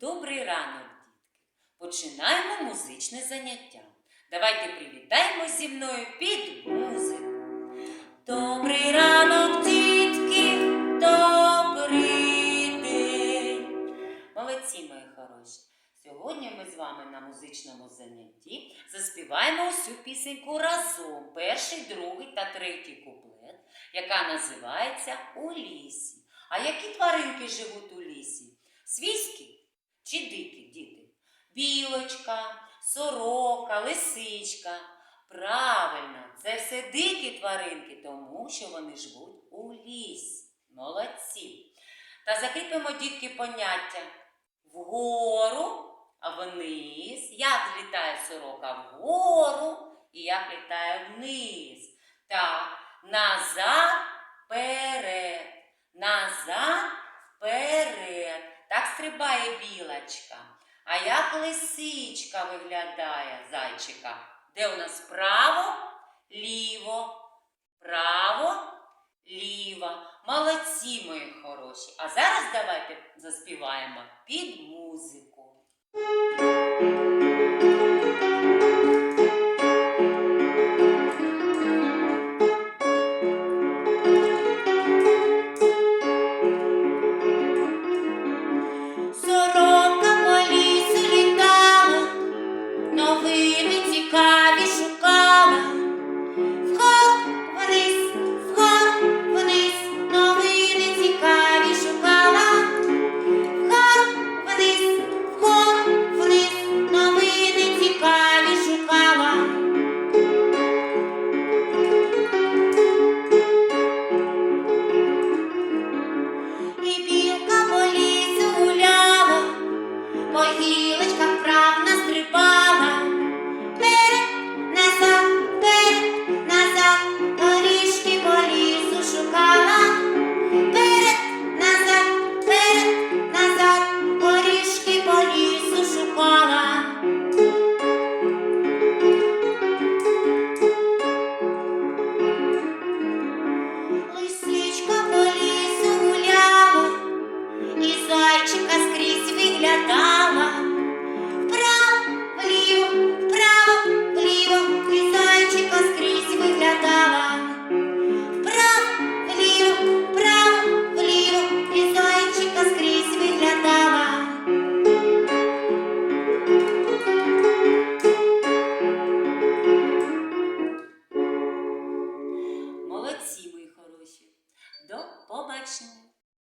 Добрий ранок, дітки! Починаємо музичне заняття. Давайте привітаємо зі мною під музику. Добрий ранок, дітки! Добрий день! Молодці, мої хороші! Сьогодні ми з вами на музичному занятті заспіваємо усю пісеньку разом. Перший, другий та третій куплет, яка називається У лісі. А які тваринки живуть у лісі? Свійські? Білочка, сорока, лисичка. Правильно, це все дикі тваринки, тому що вони живуть у лісі. Молодці. Та закріпимо дітки поняття вгору, а вниз. Як літає сорока вгору і як літає вниз. Так, назад, вперед, назад, вперед. Так стрибає білочка. А як лисичка виглядає зайчика? Де у нас право, ліво, право, ліво. Молодці, мої хороші. А зараз давайте заспіваємо під музику.